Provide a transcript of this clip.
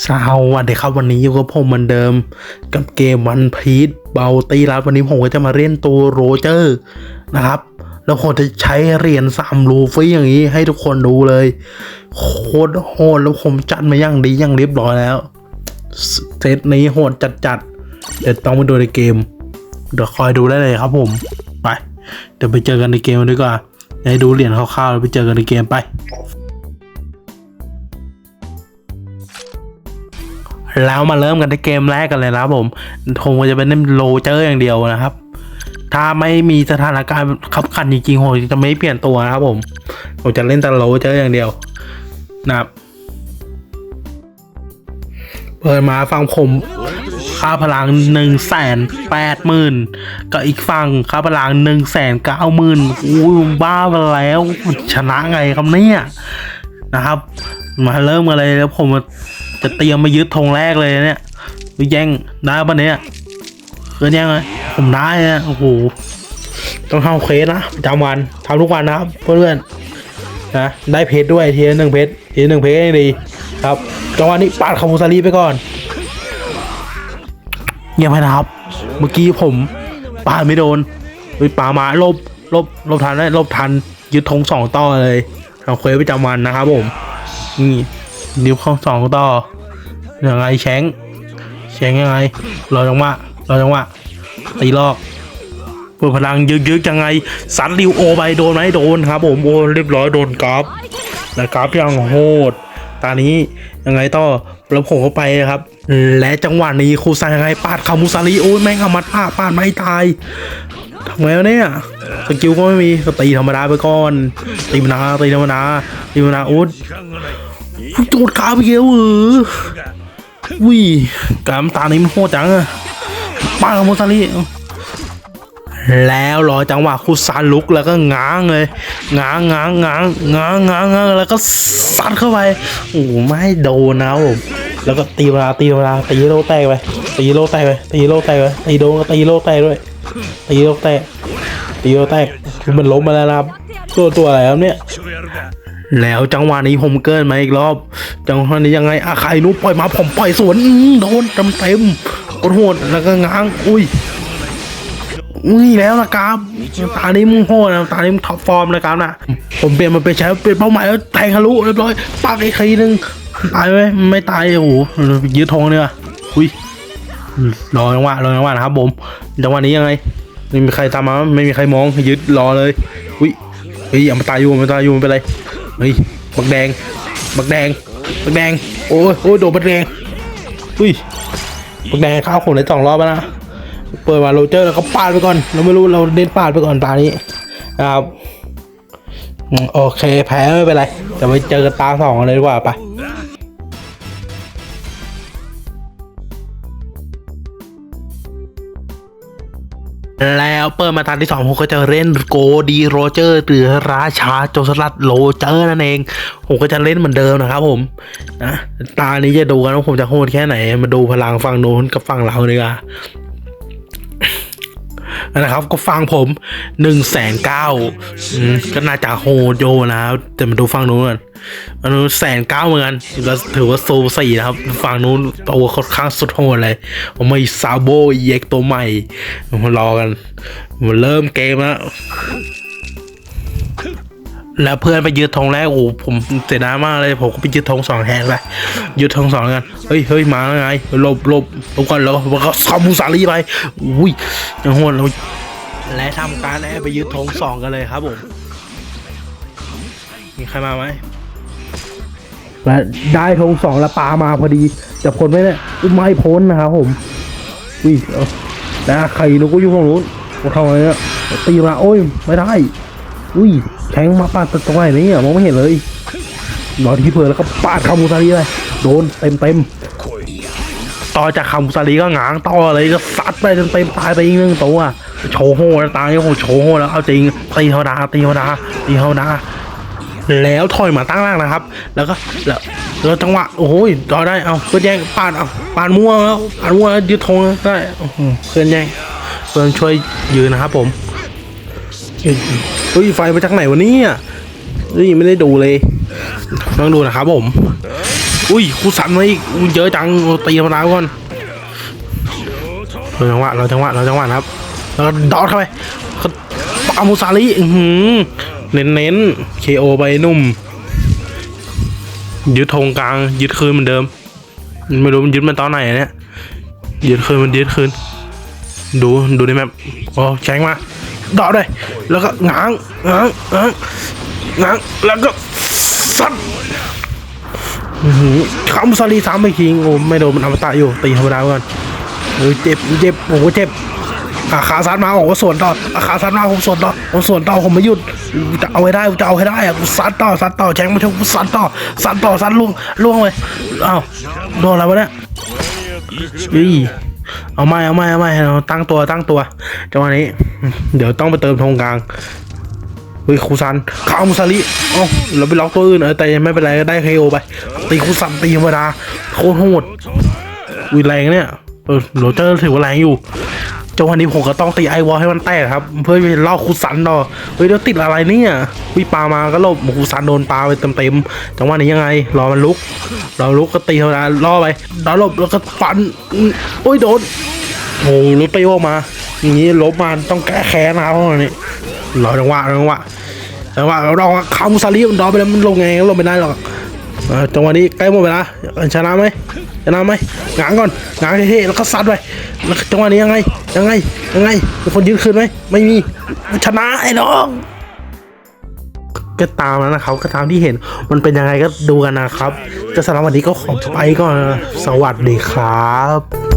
สวัสดีครับวันนี้อยู่กับผมเหมือนเดิม กับเกมวันพีชเบลตีรัดวันนี้ผมก็จะมาเล่นตัวโรเจอร์นะครับ แล้วผมจะใช้เหรียญสามลูฟี่อย่างนี้ให้ทุกคนดูเลย โคตรโหดแล้วผมจัดมาอย่างดีอย่างเรียบร้อยแล้ว เซตนี้โหดจัดๆเดี๋ยวต้องไปดูในเกม เดี๋ยวคอยดูได้เลยครับผมไป เดี๋ยวไปเจอกันในเกมดีกว่าให้ดูเหรียญคร่าวๆแล้วไปเจอกันในเกมไป แล้วมาเริ่มกันที่เกมแรกกันเลยนะครับผมคงจะเป็นเล่นโรเจอร์อย่างเดียวนะครับ ถ้าไม่มีสถานการณ์ขับขันจริงๆผมจะไม่เปลี่ยนตัวนะครับผมผมจะเล่นแต่โรเจอร์อย่างเดียวนะครับเปิดมาฟังผมค่าพลังหนึ่งแสนแปดหมื่นก็อีกฝั่งค่าพลังหนึ่งแสนเก้าหมื่นอู้ยบ้าไปแล้วชนะไงครับเนี่ยนะครับ มาเริ่มกันเลยแล้วผม จะเตรียมมายึดธงแรกเลยเนี่ยไปแย่งได้ปะเนี่ยเคือยังไงผมได้นะโอ้โหต้องทำเคสนะประจำวันทำทุกวันนะครับเพื่อนๆนะได้เพชรด้วยทีละหนึ่งเพชรทีละหนึ่งเพชรให้ดี ครับจังหวะนี้ปาดคามูซารีไปก่อนเงียบไปนะครับ เมื่อกี้ผมปาดไม่โดนไปปามาลบลบลบทันได้ลบทันยึดธงสองต่อเลยทำเควสประจำวันนะครับผมนี่นิ้วข้าสองต่อ ยังไงแชงแชงยังไงรอจังหวะรอจังหวะตีลอกเปิดพลังยึกๆยังไงสันริวโอไปโดนไหมโดนครับผมโอ้เรียบร้อยโดนกราฟแต่กราฟยังโหดตอนนี้ยังไงต่อแล้วผมเข้าไปนะครับ และจังหวะนี้ครูซายยังไงปาดคามุซาริโอ้ยแม่งเอามาปาดปาดไม่ตายทำไงวะเนี่ยสกิลก็ไม่มีก็ตีธรรมดาไปก่อนตีมดาตีธรรมดาตีมดาโอ้ยโดดขาไปเยอะเออ วิกามตานี้มันโหดจังอะป้าโมซาลีแล้วรอจังหวะคุซานลุกแล้วก็ง้างเลย ง้างง้างง้างง้างง้างง้างแล้วก็ซัดเข้าไปโอ้ไม่โดนนะผมแล้วก็ตีเวลาตีเวลาตีโลแตกไปตีโลแตกไปตีโลแตกไปตีโดนก็ตีโลแตกด้วยตีโลแตกตีโลแตกคือมันล้มมาแล้วครับตัวตัวอะไรครับเนี่ย แล้วจังหวะนี้ผมเกินมาอีกรอบ จังหวะนี้ยังไงอาใครนุปล่อยมาผมปล่อยสวนโดนเต็มเต็มๆโคตรโหดแล้วก็ง้าง อุ้ยอุ้ยแล้วนะครับตานี้มึงโหดนะตานี้มึงท็อปฟอร์มนะครับนะผมเปลี่ยนมาเป็นใช้เปลี่ยนเป้าหมายแล้วแทงทะลุเรียบร้อยปักอีกทีนึงตายไหมไม่ตายโอ้โหยืดทองเนี่ยอุ้ยรอจังหวะรอจังหวะนะครับผมจังหวะนี้ยังไงไม่มีใครตามมาไม่มีใครมองยึดรอเลยอุ้ยเฮ้ยอย่ามาตายอยู่มาตายอยู่ไม่เป็นไร ฮ้ย บักแดง บักแดง บักแดง โอ้ยโอ้ยโดนบักแดง อุ้ย บักแดงข้าวขนในสองรอบแล้วนะ เปิดมาโรเจอร์แล้วก็ปาดไปก่อน เราไม่รู้เราเน้นปาดไปก่อนตานี้นะครับโอเคแพ้ไม่เป็นไร แต่ไปเจอกันตาสองเลยดีกว่าไป แล้วเปิดมาตาที่สองผมก็จะเล่นโกดีโรเจอร์หรือราชาโจรสลัดโรเจอร์นั่นเอง ผมก็จะเล่นเหมือนเดิมนะครับผมนะตานี้จะดูกันว่าผมจะโหดแค่ไหน มาดูพลังฝั่งโน้นกับฝั่งเราดีกว่า นะครับ ก็ฟังผมหนึ่งแสนเก้าก็น่าจะโฮโยนะครับแต่มาดูฟังนู้นกันอันนู้นแสนเก้าเหมือนกันแล้วถือว่าโซสี่นะครับฝั่งนู้นตัวค่อนข้างสุดโหดเลยผมมีซาโบเอ็กตัวใหม่มารอกันมาเริ่มเกมแล้ว แล้วเพื่อนไปยืดธงแรกโอ้ผมเสียดายมากเลยผมก็ไปยืดธงสองแทนไปยืดธงสองกันเฮ้ยเฮ้ยมาแล้วไงหลบหลบลบก่อนแล้วก็ซามูซารีไปอุ้ยยังโหดเลยและทำการแอบไปยืดธงสองกันเลยครับผมมีใครมาไหมและได้ธงสองแล้วปามาพอดีจะพ้นไหมเนี่ยไม่พ้นนะครับผมอุ้ยแล้วใครนุก็อยู่ฝั่งนู้นผมทำอะไรเนี่ยตีมาโอ้ยไม่ได้ อุ้ยแทงมาปาดตรงไหนเนี่ยมองไม่เห็นเลยรอที่เพลินแล้วก็ปาดคามูซารีเลยโดนเต็มเต็มต่อจากคามูซารีก็หงางต่อเลยก็ซัดไปจนเต็มตายไปอีกหนึ่งตัวโชว์โหดตายโอ้โหโชโหดแล้วเอาจริงตีเท่าดาตีเท่าดาตีเท่าดาแล้วถอยมาตั้งล่างนะครับ แล้วก็แล้วแล้วจังหวะโอ้โหต่อได้เอาเพื่อนแย่งปาดเอาปาดม่วแล้วปาดม่วแล้วยึดธงได้เพื่อนแย่งเพื่อนช่วยยืนนะครับผม เฮ้ยไฟมาจากไหนวะเนี่ยเฮ้ยไม่ได้ดูเลยต้องดูนะครับผม อุ้ยคูสันมาอีกเยอะจังตีธรรมดาก่อนเราจังหวะเราจังหวะเราจังหวะครับแล้วดอดเข้าไปปามูซาลิอื้อหือเน้นเน้นเคโอไปนุ่ม ยึดธงกลางยึดคืนเหมือนเดิม ไม่รู้มันยึดมันตอนไหนเนี่ยยึดคืนมันยึดคืน ดูดูในแมปโอ้แข็งมา ดอดเลยแล้วก็ง้างง้างง้างง้างแล้วก็ซัดอื้อหือคำซาลีสามไปคิงโอ้ไม่โดนมันอมตะอยู่ตีธรรมดาก่อนเออเจ็บเจ็บโอ้โหเจ็บอาขาซัดมาโอ้โหสวนต่ออาขาซัดมาผมสวนต่อผมสวนต่อผมไม่หยุดจะเอาให้ได้จะเอาให้ได้อะกูซัดต่อซัดต่อแข็งมาชกกูซัดต่อซัดต่อซัดล่วงล่วงเลยอ้าวโดนอะไรวะเนี่ยอี เอาไม่เอาไม่เอาไม่เราตั้งตัวตั้งตัวจังหวะนี้ เดี๋ยวต้องไปเติมธงกลางเฮ้ยคูซันข้าวมุสลิเอ้าเราไปล็อกตัวอื่นเออแต่ยังไม่เป็นไรก็ได้เคโอไป ตีคูซันตีธรรมดาโคตรโหดวิแรงเนี่ยเออโรเจอร์ถือว่าแรงอยู่ จังหวะนี้ผมก็ต้องตีไอวอลให้มันแตกครับ เพื่อไปล่อคูซันต่อเฮ้ยเดี๋ยวติดอะไรเนี่ยวิปามาก็หลบคูซันโดนปลาไปเต็มๆจังหวะนี้ยังไง รอมันลุกราลุกก็ตีธรรมดาล่อไปดาวหลบแล้วก็ฟันโอ้ยโดนโอ้รถไปโยกมาอย่างนี้ลบมาต้องแก้แค้นนะครับพวกนี้รอจังหวะจังหวะจังหวะเราเราคามุซาลีมันดรอไปแล้วมันลงไงก็ลงไม่ได้หรอก จังหวะนี้ใกล้หมดเวลาชนะไหมชนะไหมหงางก่อนหงางเฮ้แล้วก็ซัดไปแล้วจังหวะนี้ยังไงยังไงยังไงมีคนยืนคืนไหมไม่มีชนะไอ้น้องก็ตามนั้วนะครับก็ตามที่เห็นมันเป็นยังไงก็ดูกันนะครับ จะสำหรับวันนี้ก็ขอไปก่อนสวัสดีครับ